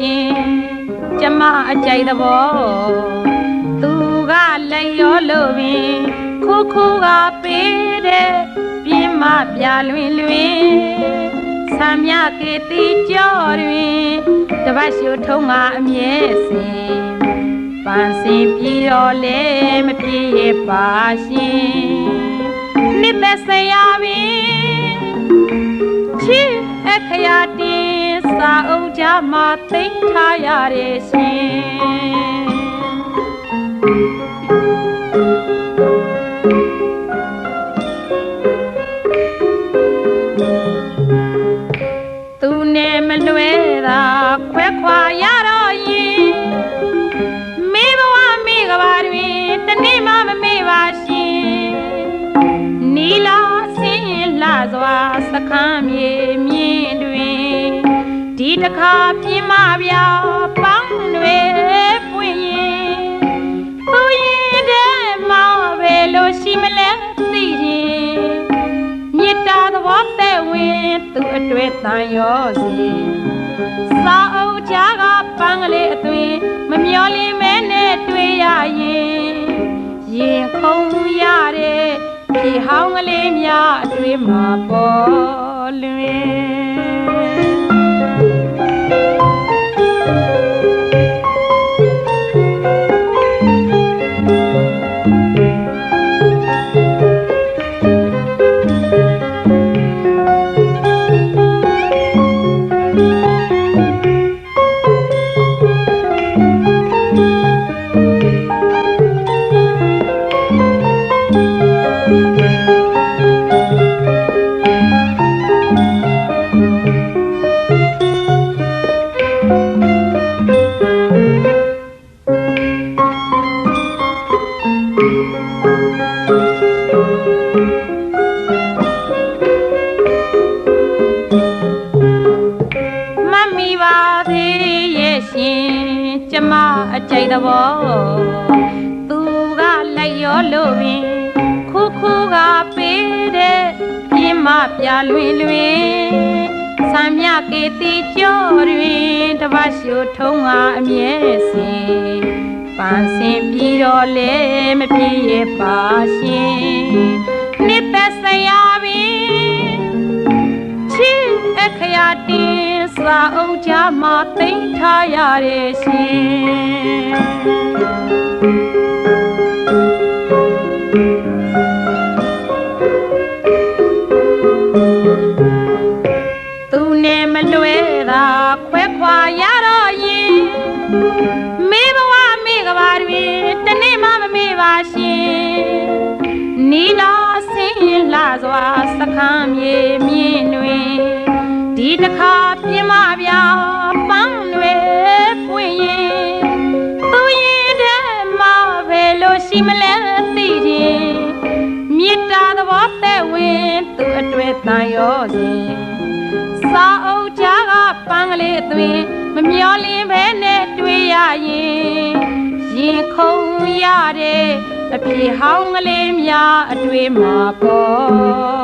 ရှင်ကျမအကြိုက်သဘောသူကလည်းရောလို့ပင်ခိုးခိုးကပေးတဲ့ပြင်းမပြလွင်လွင်ဆံမြကေတီကြောတွင်တပတ်ရှုထုံးကအမြဲစင်ပန်းစင်ပြီးတော့လဲမပြေရပါရှင် မှာသိမ်းထားရတဲ့ရှင်သူနဲ့မလွဲတာခွဲခွာရတော့ရင်မေဘဝမေကဘာတွင်တနေ့မှမမေ့ပါရှင်နီလာဆင်းလာစွာစခန်းမြေမြင့်တွင် ဒီတခါပြင်းမပြပေါင်းတွေပွင့်ရင်သူရင်တဲ့မောင်ပဲလို့ရှိမလဲသိရင်မေတ္တာသဘောတဲ့ဝင်သူအတွေ့တန်ရောစီစာအုပ်ကြားကပန်းကလေးအသွင်မမျောလင်းမဲနဲ့တွေ့ရရင်ရင်ခုန်ရတဲ့ဒီဟောင်းကလေးများအတွေ့မှာပေါ်လွင် ကြိုက်သဘောသူကလိုက်ရောလို့ပင်ခုခုကပေးတဲ့ပြင်းမပြလွင်လွင်ဆံမြကေတီကြောတွင်တပတ်ရှုထုံးကအမြဲစင်ပန်းစင်ပြီးတော့လဲမပြေရပါရှင်နှစ်သက်စရာပင်ချစ်အခရာတင်စာအုပ်ကြမှာသိမ်းထားရတဲ့ရှင် သူနဲ့မလွဲတာခွဲခွာရတော့ရင်မေဘဝမေကဘာတွင်တနေ့မှမမေ့ပါရှင်နီလာဆင်းလာစွာစခန်းမြေမြင့်တွင်ဒီတခါပြင်းမပြပ ရှိမလဲသိရင်မေတ္တာသဘောတဲ့ဝင်သူအတွေ့တန်ရောစဉ်စာအုပ်ကြားကပန်းကလေးအသွင်မမျောလင်းပဲနဲ့တွေ့ရရင်ရင်ခုန်ရတဲ့အပြေဟောင်းကလေးများအတွေ့မှာပေါ့